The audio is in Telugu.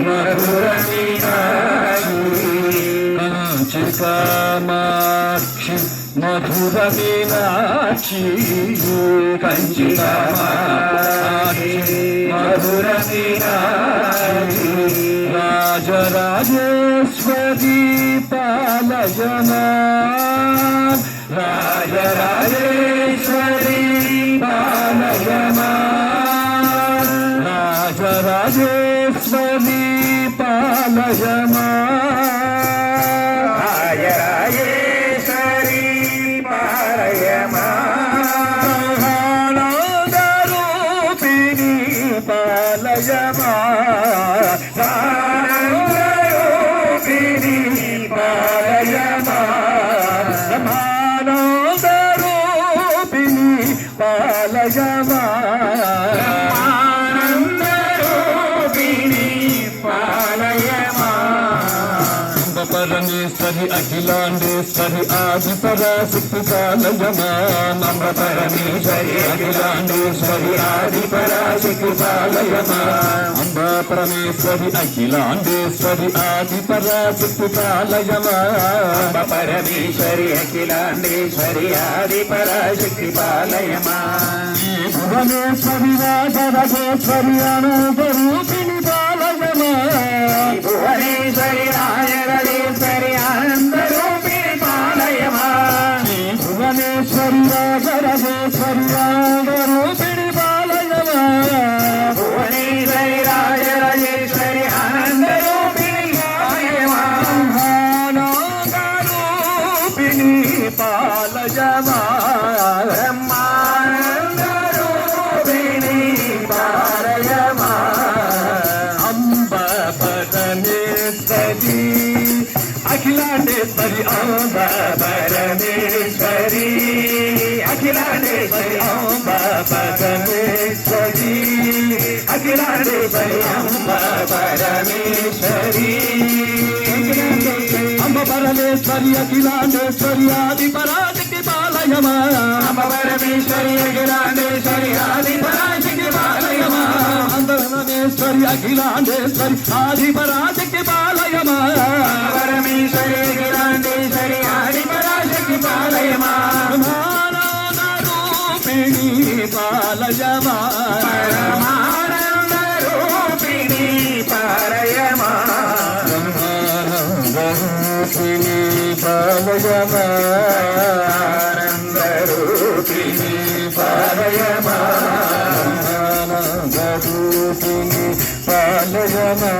మధుర కామాక్షి మధుర మీనాక్షి కంచి కామాక్షి మధుర మీనాక్షి రాజరాజేశ్వరి పాలయమా రాజరాజేశ్వరి పాల రాజరాజేశ్వరి పాలయమా. రాజరాజేశ్వరి పారయమా ఆనందరూపిణి పాలయమా. ఆనందరూపిణి పారయమా ఆనందరూపిణి పాలయమా. పరమేశ్వరి అఖిలాండేశ్వరి ఆది పరాశక్తి పాలయమా నంబ పరమేశ్వరి అఖిలాండేశ్వరి ఆది పరాశక్తి పాలయమా అంబ పరమేశ్వరి అఖిలాండేశ్వరి ఆది పరాశక్తి పాలయమా పరమేశ్వరి అఖిలాండేశ్వరి ఆది పరాశక్తి పాలయమా భువనేశ్వరి రాజరాజేశ్వరి అనంతరూపిణి రాజరాజేశ్వరి ఆనందరూపిణి పాలయమా బ్రహ్మానందరూపిణి పాలయమా బ్రహ్మానందరూపిణి పాలయమా అంబ పరమేశ్వరి అఖిలాండేశ్వరి అంబ పరమేశ్వరి. పరమేశ్వరి అఖిలాండేశ్వరి అంబ పరమేశ్వరి. అంబ పరమేశ్వరి అఖిలాండేశ్వరి ఆది పరాశక్తి పాలయమా. అంబ పరమేశ్వరి అఖిలాండేశ్వరి ఆది పరాశక్తి పాలయమా. పరమేశ్వరి అఖిలాండేశ్వరి ఆది పరాశక్తి పాలయమా. పరమేశ్వరి అఖిలాండేశ్వరి పాలయమా పరమానందరూపిణి పాలయమా రూపిణి పాలయమా ఆనందరూపిణి పాలయమా రూపిణి పాలయమా